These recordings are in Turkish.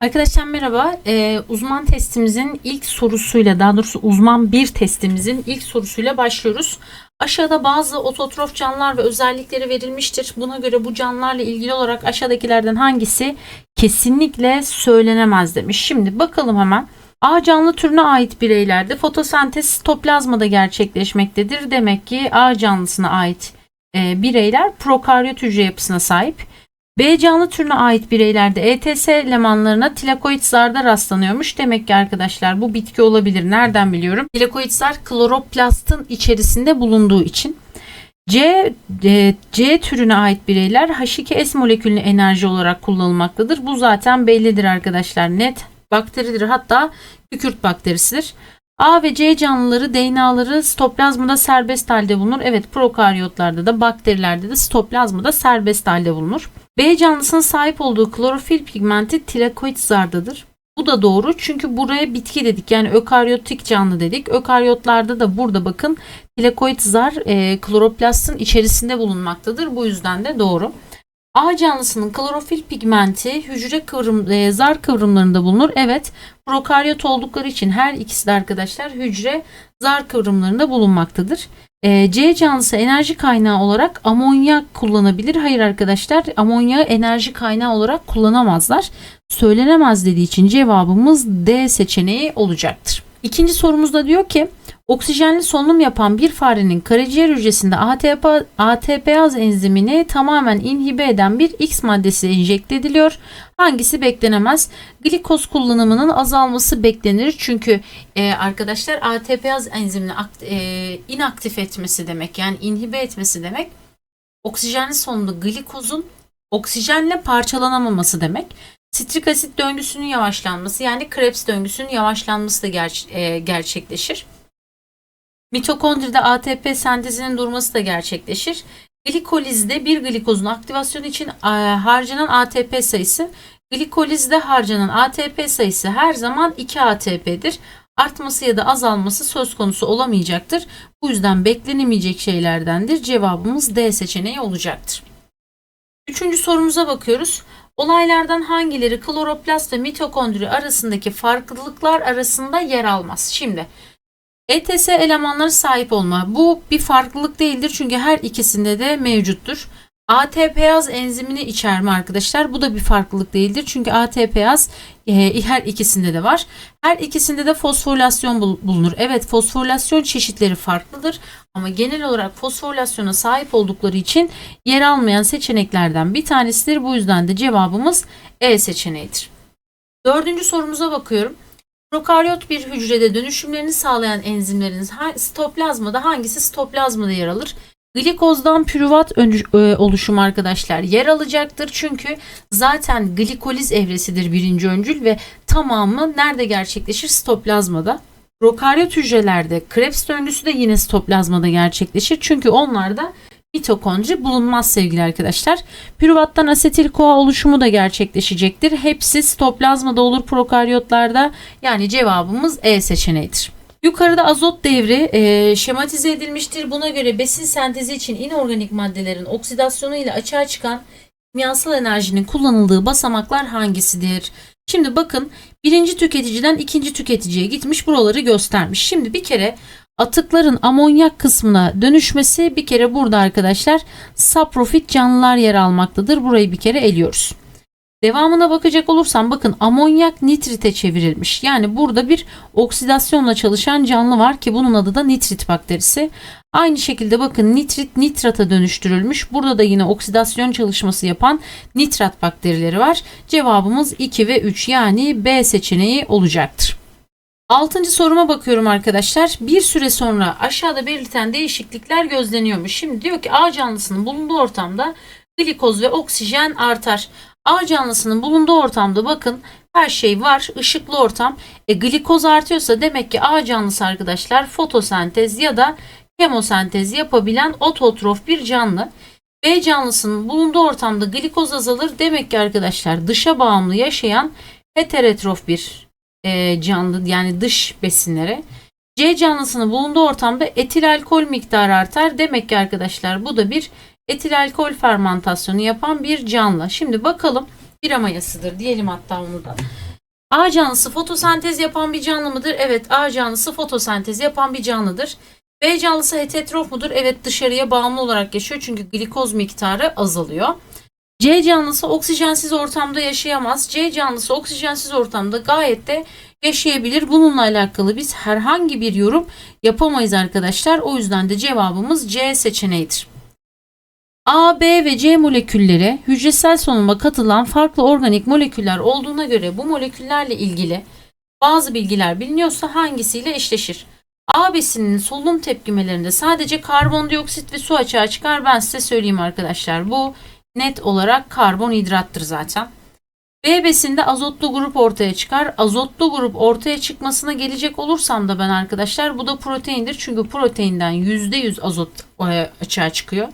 Arkadaşlar merhaba. Ee, uzman testimizin ilk sorusuyla daha doğrusu uzman bir testimizin ilk sorusuyla başlıyoruz. Aşağıda bazı ototrof canlılar ve özellikleri verilmiştir. Buna göre bu canlılarla ilgili olarak aşağıdakilerden hangisi kesinlikle söylenemez demiş. Şimdi bakalım hemen. A canlı türüne ait bireylerde fotosentez sitoplazmada gerçekleşmektedir. Demek ki A canlısına ait e, bireyler prokaryot hücre yapısına sahip. B canlı türüne ait bireylerde ETS elemanlarına tilakoid zarda rastlanıyormuş. Demek ki arkadaşlar bu bitki olabilir. Nereden biliyorum? Tilakoid zar kloroplastın içerisinde bulunduğu için. C, e, C türüne ait bireyler H2S molekülünü enerji olarak kullanılmaktadır. Bu zaten bellidir arkadaşlar. Net bakteridir. Hatta kükürt bakterisidir. A ve C canlıları DNA'ları sitoplazmada serbest halde bulunur. Evet prokaryotlarda da bakterilerde de sitoplazmada serbest halde bulunur. B canlısının sahip olduğu klorofil pigmenti tilakoid zardadır. Bu da doğru çünkü buraya bitki dedik yani ökaryotik canlı dedik. Ökaryotlarda da burada bakın tilakoid zar e, kloroplastın içerisinde bulunmaktadır. Bu yüzden de doğru. A canlısının klorofil pigmenti hücre kıvrım, e, zar kıvrımlarında bulunur. Evet prokaryot oldukları için her ikisi de arkadaşlar hücre zar kıvrımlarında bulunmaktadır. E, C canlısı enerji kaynağı olarak amonyak kullanabilir. Hayır arkadaşlar amonyağı enerji kaynağı olarak kullanamazlar. Söylenemez dediği için cevabımız D seçeneği olacaktır. İkinci sorumuzda diyor ki oksijenli solunum yapan bir farenin karaciğer hücresinde ATP, ATPaz enzimini tamamen inhibe eden bir X maddesi enjekte ediliyor. Hangisi beklenemez? Glikoz kullanımının azalması beklenir. Çünkü e, arkadaşlar ATPaz enzimini akt, e, inaktif etmesi demek yani inhibe etmesi demek. Oksijenli solunumda glikozun oksijenle parçalanamaması demek. Sitrik asit döngüsünün yavaşlanması yani Krebs döngüsünün yavaşlanması da ger- e, gerçekleşir. Mitokondride ATP sentezinin durması da gerçekleşir. Glikolizde bir glikozun aktivasyonu için e, harcanan ATP sayısı, glikolizde harcanan ATP sayısı her zaman 2 ATP'dir. Artması ya da azalması söz konusu olamayacaktır. Bu yüzden beklenemeyecek şeylerdendir. Cevabımız D seçeneği olacaktır. Üçüncü sorumuza bakıyoruz. Olaylardan hangileri kloroplast ve mitokondri arasındaki farklılıklar arasında yer almaz? Şimdi ETS elemanları sahip olma. Bu bir farklılık değildir çünkü her ikisinde de mevcuttur. ATPaz enzimini içerme arkadaşlar. Bu da bir farklılık değildir. Çünkü ATPaz e, her ikisinde de var. Her ikisinde de fosforilasyon bulunur. Evet fosforilasyon çeşitleri farklıdır. Ama genel olarak fosforilasyona sahip oldukları için yer almayan seçeneklerden bir tanesidir. Bu yüzden de cevabımız E seçeneğidir. Dördüncü sorumuza bakıyorum. Prokaryot bir hücrede dönüşümlerini sağlayan enzimlerin sitoplazmada hangisi sitoplazmada yer alır? Glikozdan pürüvat e, oluşumu arkadaşlar yer alacaktır. Çünkü zaten glikoliz evresidir birinci öncül ve tamamı nerede gerçekleşir? Sitoplazmada. Prokaryot hücrelerde Krebs döngüsü de yine sitoplazmada gerçekleşir. Çünkü onlarda mitokondri bulunmaz sevgili arkadaşlar. Pürüvattan asetil koa oluşumu da gerçekleşecektir. Hepsi sitoplazmada olur prokaryotlarda. Yani cevabımız E seçeneğidir. Yukarıda azot devri e, şematize edilmiştir. Buna göre besin sentezi için inorganik maddelerin oksidasyonu ile açığa çıkan kimyasal enerjinin kullanıldığı basamaklar hangisidir? Şimdi bakın birinci tüketiciden ikinci tüketiciye gitmiş buraları göstermiş. Şimdi bir kere atıkların amonyak kısmına dönüşmesi bir kere burada arkadaşlar saprofit canlılar yer almaktadır. Burayı bir kere eliyoruz. Devamına bakacak olursam bakın amonyak nitrite çevrilmiş. Yani burada bir oksidasyonla çalışan canlı var ki bunun adı da nitrit bakterisi. Aynı şekilde bakın nitrit nitrata dönüştürülmüş. Burada da yine oksidasyon çalışması yapan nitrat bakterileri var. Cevabımız 2 ve 3 yani B seçeneği olacaktır. Altıncı soruma bakıyorum arkadaşlar. Bir süre sonra aşağıda belirten değişiklikler gözleniyormuş. Şimdi diyor ki A canlısının bulunduğu ortamda glikoz ve oksijen artar. A canlısının bulunduğu ortamda bakın her şey var. ışıklı ortam. E, glikoz artıyorsa demek ki A canlısı arkadaşlar fotosentez ya da kemosentez yapabilen ototrof bir canlı. B canlısının bulunduğu ortamda glikoz azalır. Demek ki arkadaşlar dışa bağımlı yaşayan heterotrof bir e, canlı yani dış besinlere. C canlısının bulunduğu ortamda etil alkol miktarı artar. Demek ki arkadaşlar bu da bir etil alkol fermentasyonu yapan bir canlı. Şimdi bakalım bir amayasıdır diyelim hatta onu da. A canlısı fotosentez yapan bir canlı mıdır? Evet A canlısı fotosentez yapan bir canlıdır. B canlısı heterotrof mudur? Evet dışarıya bağımlı olarak yaşıyor çünkü glikoz miktarı azalıyor. C canlısı oksijensiz ortamda yaşayamaz. C canlısı oksijensiz ortamda gayet de yaşayabilir. Bununla alakalı biz herhangi bir yorum yapamayız arkadaşlar. O yüzden de cevabımız C seçeneğidir. A, B ve C molekülleri hücresel solunuma katılan farklı organik moleküller olduğuna göre bu moleküllerle ilgili bazı bilgiler biliniyorsa hangisiyle eşleşir? A besininin solunum tepkimelerinde sadece karbondioksit ve su açığa çıkar. Ben size söyleyeyim arkadaşlar. Bu net olarak karbonhidrattır zaten. B besinde azotlu grup ortaya çıkar. Azotlu grup ortaya çıkmasına gelecek olursam da ben arkadaşlar bu da proteindir. Çünkü proteinden %100 azot e, açığa çıkıyor.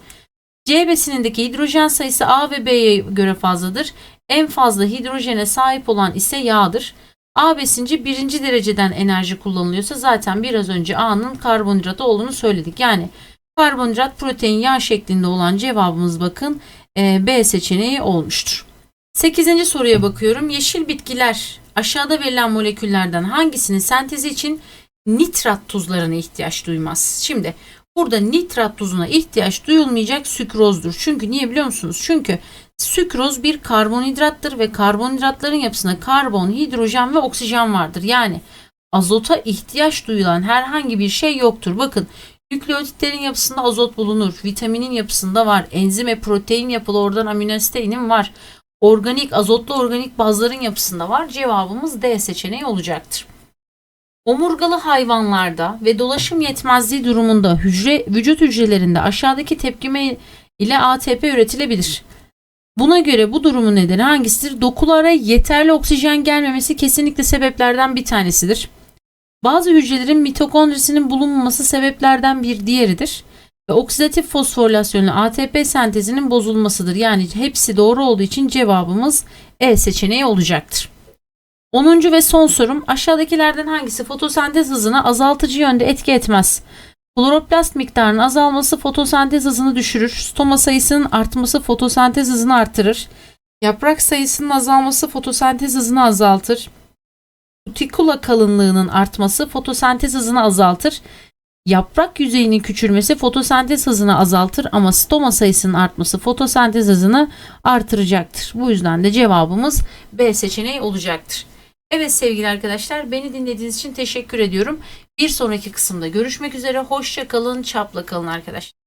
C besinindeki hidrojen sayısı A ve B'ye göre fazladır. En fazla hidrojene sahip olan ise yağdır. A besinci birinci dereceden enerji kullanılıyorsa zaten biraz önce A'nın karbonhidratı olduğunu söyledik. Yani karbonhidrat, protein, yağ şeklinde olan cevabımız bakın B seçeneği olmuştur. 8. soruya bakıyorum. Yeşil bitkiler aşağıda verilen moleküllerden hangisinin sentezi için nitrat tuzlarına ihtiyaç duymaz? Şimdi burada nitrat tuzuna ihtiyaç duyulmayacak sükrozdur. Çünkü niye biliyor musunuz? Çünkü sükroz bir karbonhidrattır ve karbonhidratların yapısında karbon, hidrojen ve oksijen vardır. Yani azota ihtiyaç duyulan herhangi bir şey yoktur. Bakın nükleotitlerin yapısında azot bulunur. Vitaminin yapısında var. Enzim ve protein yapılı oradan amino asitinin var. Organik, azotlu organik bazların yapısında var. Cevabımız D seçeneği olacaktır. Omurgalı hayvanlarda ve dolaşım yetmezliği durumunda hücre vücut hücrelerinde aşağıdaki tepkime ile ATP üretilebilir. Buna göre bu durumun nedeni hangisidir? Dokulara yeterli oksijen gelmemesi kesinlikle sebeplerden bir tanesidir. Bazı hücrelerin mitokondrisinin bulunmaması sebeplerden bir diğeridir. Ve oksidatif fosforilasyonla ATP sentezinin bozulmasıdır. Yani hepsi doğru olduğu için cevabımız E seçeneği olacaktır. 10. ve son sorum aşağıdakilerden hangisi fotosentez hızını azaltıcı yönde etki etmez? Kloroplast miktarının azalması fotosentez hızını düşürür. Stoma sayısının artması fotosentez hızını artırır. Yaprak sayısının azalması fotosentez hızını azaltır. Kutikula kalınlığının artması fotosentez hızını azaltır. Yaprak yüzeyinin küçülmesi fotosentez hızını azaltır ama stoma sayısının artması fotosentez hızını artıracaktır. Bu yüzden de cevabımız B seçeneği olacaktır. Evet sevgili arkadaşlar beni dinlediğiniz için teşekkür ediyorum. Bir sonraki kısımda görüşmek üzere. Hoşça kalın, çapla kalın arkadaşlar.